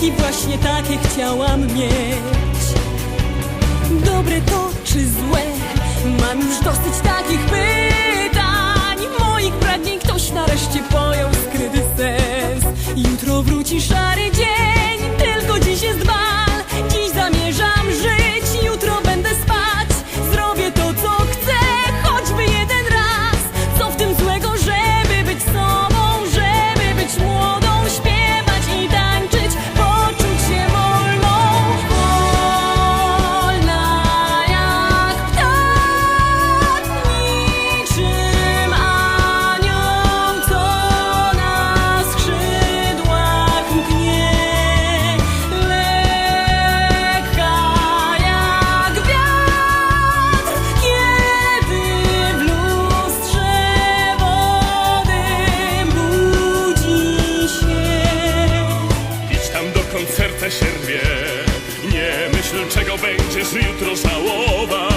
Dzieciaki właśnie takie chciałam mieć. Dobre to czy złe? Mam już dosyć takich pytań. Moich pragnień ktoś nareszcie pojął skryty sens. Jutro wróci szary dzień będziesz jutro żałował